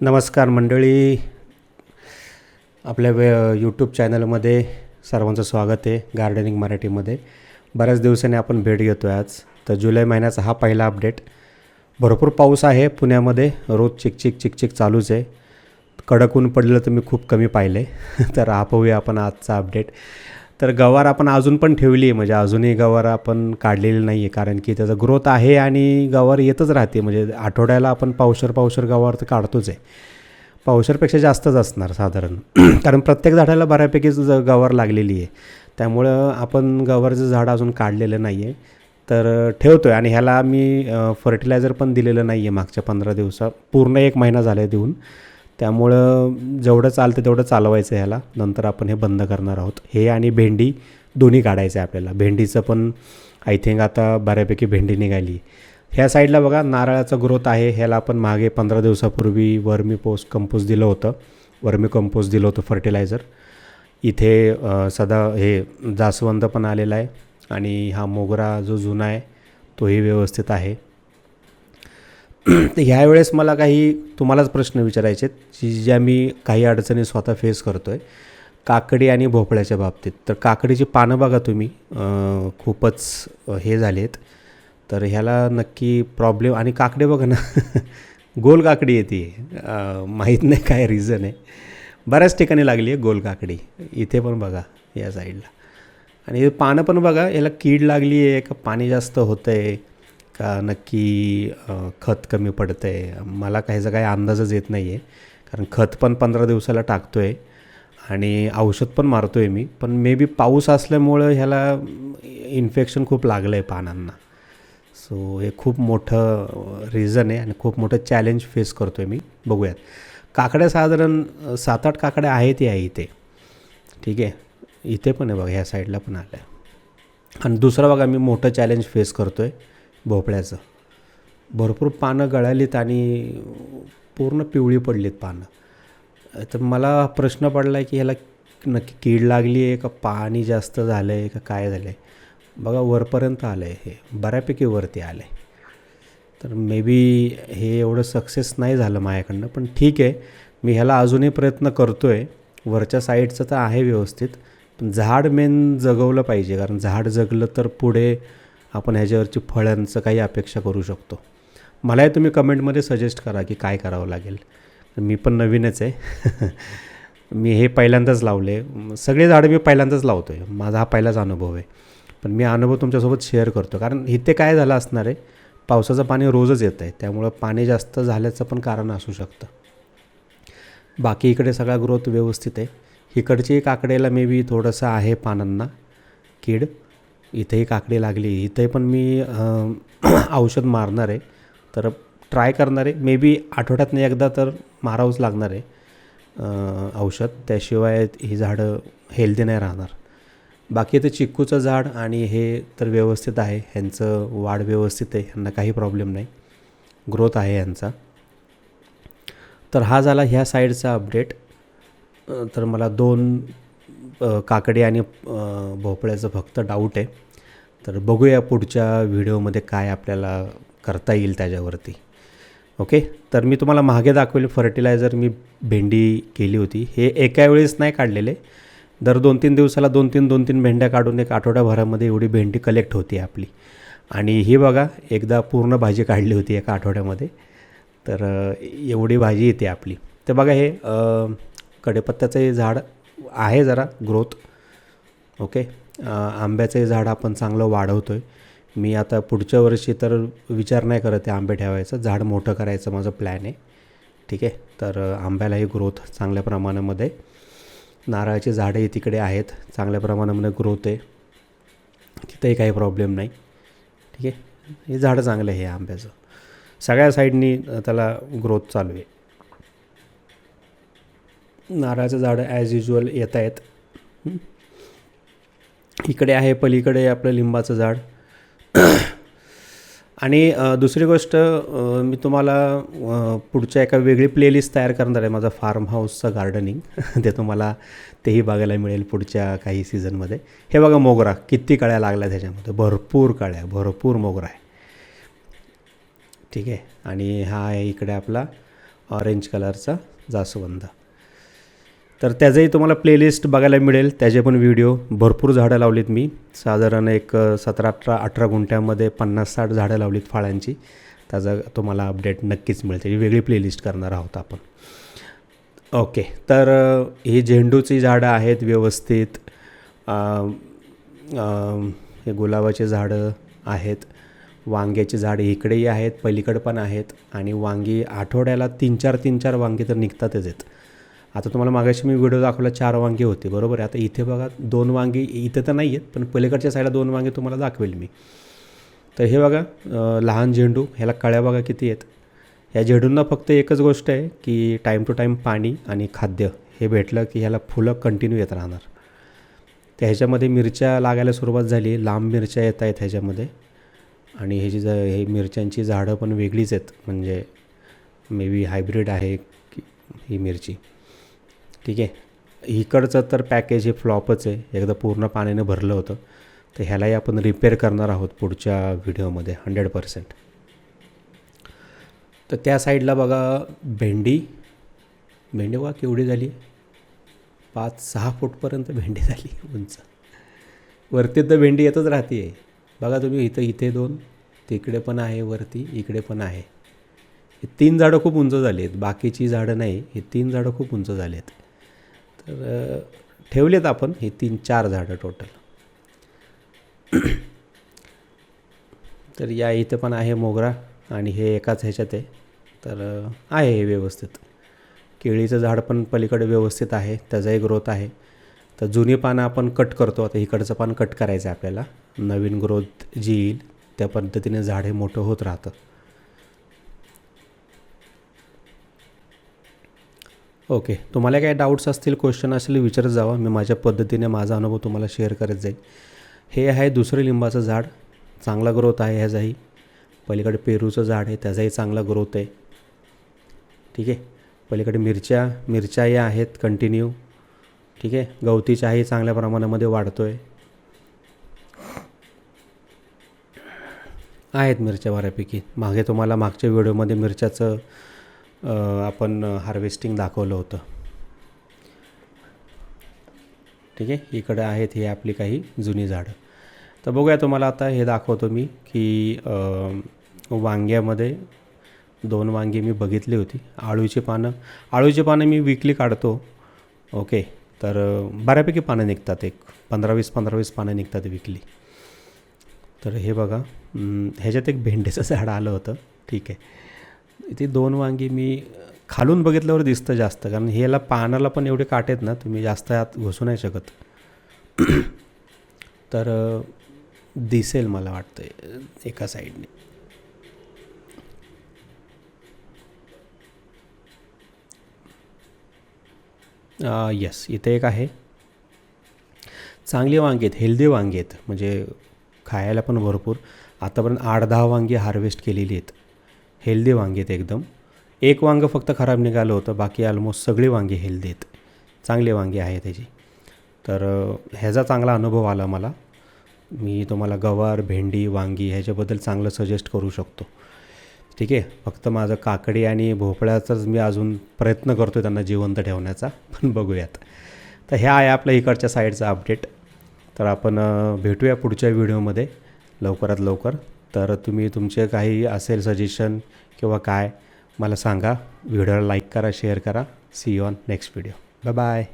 नमस्कार मंडळी. आपल्या वे यूट्यूब चॅनलमध्ये सर्वांचं स्वागत आहे गार्डनिंग मराठीमध्ये. बऱ्याच दिवसांनी आपण भेट घेतो आहे आज. तर जुलै महिन्याचा हा पहिला अपडेट भरपूर पाऊस आहे पुण्यामध्ये. रोज चिकचिक चिकचिक चालूच आहे. कडक ऊन पडलेलं तर मी खूप कमी पाहिले. तर हा पाहूया आपण आजचा अपडेट तर गवार आपण अजून पण ठेवली आहे. म्हणजे अजूनही गवार आपण काढलेली नाही आहे. कारण की त्याचा ग्रोथ आहे आणि गवार येतच राहते. म्हणजे आठवड्याला आपण पावशर पावशर गवार तर काढतोच आहे. पावशरपेक्षा जास्तच असणार साधारण. कारण प्रत्येक झाडाला बऱ्यापैकी गवार लागलेली आहे. त्यामुळं आपण गवारचं झाड अजून काढलेलं नाही आहे. तर ठेवतो आहे आणि ह्याला मी फर्टिलायझर पण दिलेलं नाही आहे मागच्या पंधरा दिवसा. पूर्ण एक महिना झाला आहे देऊन. त्यामुळं जेवढं चालतं तेवढं चालवायचं ह्याला. नंतर आपण हे बंद करणार आहोत. हे आणि भेंडी दोन्ही काढायचं आहे आपल्याला. भेंडीचं पण आय थिंक आता बऱ्यापैकी भेंडी निघाली. ह्या साईडला बघा नारळाचा ग्रोथ आहे. ह्याला आपण मागे पंधरा दिवसापूर्वी वर्मी पोस्ट कंपोस्ट दिलं होतं. वर्मी कंपोस्ट दिलं होतं फर्टिलायझर. इथे सदा हे जास्वंद पण आलेला आहे. आणि हा मोगरा जो जुना आहे तोही व्यवस्थित आहे. तर ह्यावेळेस मला काही तुम्हालाच प्रश्न विचारायचे आहेत, ज्या मी काही अडचणी स्वतः फेस करतो आहे काकडी आणि भोपळ्याच्या बाबतीत. तर काकडीची पानं बघा तुम्ही खूपच हे झाले आहेत तर ह्याला नक्की प्रॉब्लेम आणि काकडे बघा ना गोल काकडी येते माहीत नाही काय रिझन आहे. बऱ्याच ठिकाणी लागली आहे गोल काकडी. इथे पण बघा या साईडला आणि पानं पण बघा याला कीड लागली आहे का पाणी जास्त होतं आहे का नक्की खत कमी पडतं आहे मला काहीचा काही अंदाजच येत नाही आहे कारण खत पण पंधरा दिवसाला टाकतो आहे आणि औषध पण मारतो आहे मी. पण मे बी पाऊस असल्यामुळं ह्याला इन्फेक्शन खूप लागलं आहे पानांना. सो हे खूप मोठं रिझन आहे आणि खूप मोठं चॅलेंज फेस करतो आहे मी. बघूयात. काकड्या साधारण सात आठ काकड्या आहेत या इथे. ठीक आहे? इथे पण आहे बघा ह्या साईडला पण आलं आहे आणि दुसरं बघा मी मोठं चॅलेंज फेस करतो आहे भोपळ्याचं. भरपूर पानं गळालीत आणि पूर्ण पिवळी पडलीत पानं. तर मला प्रश्न पडला आहे की ह्याला नक्की कीड लागली आहे का पाणी जास्त झालं आहे का काय झालं आहे बघा वरपर्यंत आलं आहे हे. बऱ्यापैकी वरती आलं आहे तर मे बी हे एवढं सक्सेस नाही झालं माझ्याकडनं पण ठीक आहे. मी ह्याला अजूनही प्रयत्न करतो आहे वरच्या साईडचं तर आहे व्यवस्थित. पण झाड मेन जगवलं पाहिजे कारण झाड जगलं तर पुढे आपण ह्याच्यावरची फळांचं काही अपेक्षा करू शकतो. मलाही तुम्ही कमेंटमध्ये सजेस्ट करा की काय करावं लागेल. मी पण नवीनच आहे. मी हे पहिल्यांदाच लावले. सगळे झाडं मी पहिल्यांदाच लावतो आहे माझा हा पहिलाच अनुभव आहे. पण मी अनुभव तुमच्यासोबत शेअर करतो कारण इथे काय झालं असणार आहे? पावसाचं पाणी रोजच येतं आहे. त्यामुळं पाणी जास्त झाल्याचं पण कारण असू शकतं. बाकी इकडे सगळा ग्रोथ व्यवस्थित आहे. इकडची काकडेला मे बी थोडंसं आहे पानांना. कीड. इथेही काकडी लागली इथे पण मी औषध मारणार आहे. तर ट्राय करणार आहे. मे बी आठवड्यातनं एकदा तर मारावंच लागणार आहे औषध. त्याशिवाय ही झाडं हेल्दी नाही राहणार. बाकी ते चिक्कूचं झाड आणि हे तर व्यवस्थित आहे. ह्यांचं वाढ व्यवस्थित आहे. ह्यांना काही प्रॉब्लेम नाही. ग्रोथ आहे ह्यांचा. तर हा झाला ह्या साईडचा अपडेट तर मला दोन काकडी आणि भोपळ्याचं फक्त डाऊट आहे. तर बघूया पुढच्या व्हिडिओमध्ये काय आपल्याला करता येईल त्याच्यावरती. ओके तर मी तुम्हाला मागे दाखवले फर्टिलायझर मी भेंडी केली होती. हे एका वेळेस नाही काढलेले. दर दोन तीन दिवसाला दोन तीन दोन तीन भेंड्या काढून एक आठवड्याभरामध्ये एवढी भेंडी कलेक्ट होती आपली. आणि ही बघा एकदा पूर्ण भाजी काढली होती एका आठवड्यामध्ये. तर एवढी भाजी येते आपली. तर बघा हे कडेपत्त्याचं कढीपत्त्याचंही झाड आहे जरा ग्रोथ. ओके? अ, आंब्याचंही झाड आपण चांगलं वाढवतो आहे मी आता पुढच्या वर्षी तर विचार नाही करत आहे आंबे ठेवायचं. झाड मोठं करायचं माझं प्लॅन आहे. ठीक आहे? तर आंब्यालाही ग्रोथ चांगल्या प्रमाणामध्ये. नारळाची झाडंही तिकडे आहेत. चांगल्या प्रमाणामध्ये ग्रोथ आहे. तिथंही काही प्रॉब्लेम नाही. ठीक आहे? हे झाडं चांगलं आहे हे आंब्याचं. सगळ्या साईडनी त्याला ग्रोथ चालू आहे. नारळाचं झाडं ॲज युजल येत आहेत. इकडे आहे पलीकडे आपलं लिंबाचं झाड. आणि दुसरी गोष्ट मी तुम्हाला पुढच्या एका वेगळी प्लेलिस्ट तयार करणार आहे. माझं फार्म हाऊसचं गार्डनिंग ते तुम्हाला तेही बघायला मिळेल पुढच्या काही सीझनमध्ये हे बघा मोगरा किती कळ्या लागल्या त्याच्यामध्ये. भरपूर कळ्या भरपूर मोगरा आहे. ठीक आहे? आणि हा आहे इकडे आपला ऑरेंज कलरचा जास्वंद. तर त्याचंही तुम्हाला प्लेलिस्ट बघायला मिळेल. त्याचे पण व्हिडिओ भरपूर झाडं लावलीत मी. साधारण एक सतरा अठरा अठरा गुंठ्यामध्ये पन्नास साठ झाडं लावलीत फळांची. त्याचा तुम्हाला अपडेट नक्कीच मिळेल. त्याची वेगळी प्लेलिस्ट करणार आहोत आपण. ओके तर ही झेंडूची झाडं आहेत व्यवस्थित. हे गुलाबाचे झाडं आहेत. वांग्याची झाडं इकडेही आहेत पलीकडे पण आहेत. आणि वांगी आठवड्याला तीन चार तीन चार वांगी तर निघतातच आहेत. आता तुम्हाला मागाशी मी व्हिडिओ दाखवला चार वांगे होते बरोबर आहे? आता इथे बघा दोन वांगी इथे तर नाही आहेत पण पलीकडच्या साईडला दोन वांगे तुम्हाला दाखवेल मी. तर हे बघा लहान झेंडू ह्याला कळ्या बघा किती आहेत? ह्या झेंडूंना फक्त एकच गोष्ट आहे की टाईम टू टाईम पाणी आणि खाद्य हे भेटलं की ह्याला फुलं कंटिन्यू येत राहणार. तर ह्याच्यामध्ये मिरच्या लागायला सुरुवात झाली लांब मिरच्या येत आहेत ह्याच्यामध्ये. आणि ह्याची ज हे मिरच्यांची झाडं पण वेगळीच आहेत म्हणजे मे बी हायब्रिड आहे की ही मिरची. ठीक आहे. इकडचं तर पॅकेज हे फ्लॉपच आहे. एकदा पूर्ण पाण्याने भरलं होतं. तर ह्यालाही आपण रिपेअर करणार आहोत पुढच्या व्हिडिओमध्ये हंड्रेड पर्सेंट तर त्या साईडला बघा भेंडी. भेंडी बघा केवढी झाली पाच सहा फूटपर्यंत भेंडी झाली उंच. वरती तर भेंडी येतच राहते आहे बघा तुम्ही इथं इथे दोन तिकडे पण आहे वरती इकडे पण आहे. हे तीन झाडं खूप उंच झाली आहेत. बाकीची झाडं नाही हे तीन झाडं खूप उंच झाली आहेत. तर ठेवलेत आपण हे तीन चार झाडं टोटल तर या इथं पण आहे मोगरा आणि हे एकाच ह्याच्यात आहे. तर आहे हे व्यवस्थित. केळीचं झाड पण पलीकडे व्यवस्थित आहे त्याचाही ग्रोथ आहे. तर जुनी पानं आपण कट करतो. आता इकडचं पान कट करायचं आहे आपल्याला. नवीन ग्रोथ जी येईल त्या पद्धतीने झाड हे मोठं होत राहतं. ओके. तुम्हाला काही डाऊट्स असतील क्वेश्चन असतील विचारत जावा. मी माझ्या पद्धतीने माझा अनुभव तुम्हाला शेअर करत जाईल हे आहे दुसरं लिंबाचं झाड. चांगला ग्रोथ आहे ह्याचाही. पलीकडे पेरूचं झाड आहे त्याचाही चांगला ग्रोथ आहे. ठीक आहे? पलीकडे मिरच्या मिरच्याही आहेत कंटिन्यू ठीक आहे? गवती चहाही चांगल्या प्रमाणामध्ये वाढतो आहे आहेत मिरच्या बऱ्यापैकी. मागे तुम्हाला मागच्या व्हिडिओमध्ये मिरच्याचं आपण हार्वेस्टिंग दाखवलं होतं. ठीक आहे? इकडे आहेत हे आपली काही जुनी झाडं. तर बघूया तुम्हाला आता हे दाखवतो मी की वांग्यामध्ये दोन वांगी मी बघितली होती. आळूची पानं. आळूची पानं मी विकली काढतो. ओके? तर बऱ्यापैकी पानं निघतात एक. पंधरा वीस पंधरा वीस पानं निघतात विकली तर हे बघा. ह्याच्यात एक भेंडीचं झाड आलं होतं. ठीक आहे. ते दोन वांगी मी खालून बघितल्यावर दिसतं जास्त कारण ह्याला पानाला पण एवढे काटे आहेत ना तुम्ही जास्त आत घुसू नाही शकत. तर दिसेल मला वाटतं एका साईडने. येस इथे एक आहे. चांगली वांगी आहेत हेल्दी वांगी आहेत म्हणजे खायला पण भरपूर. आतापर्यंत आठ दहा वांगी हार्वेस्ट केलेली आहेत. हेल्दी वांगी आहेत एकदम. एक वांगं फक्त खराब निघालं होतं बाकी ऑलमोस्ट सगळी वांगी हेल्दी आहेत. चांगली वांगी आहे त्याची. तर ह्याचा चांगला अनुभव आला मला. मी तुम्हाला गवार भेंडी वांगी ह्याच्याबद्दल चांगलं सजेस्ट करू शकतो. ठीक आहे? फक्त माझं काकडी आणि भोपळ्याचाच मी अजून प्रयत्न करतो त्यांना जिवंत ठेवण्याचा. पण बघूयात. तर ह्या आहे आपल्या इकडच्या साईडचा अपडेट तर आपण भेटूया पुढच्या व्हिडिओमध्ये लवकरात लवकर. तर तुम्ही तुमचे काही असेल सजेशन किंवा काय मला सांगा. व्हिडिओला लाईक करा शेअर करा. See on next video bye bye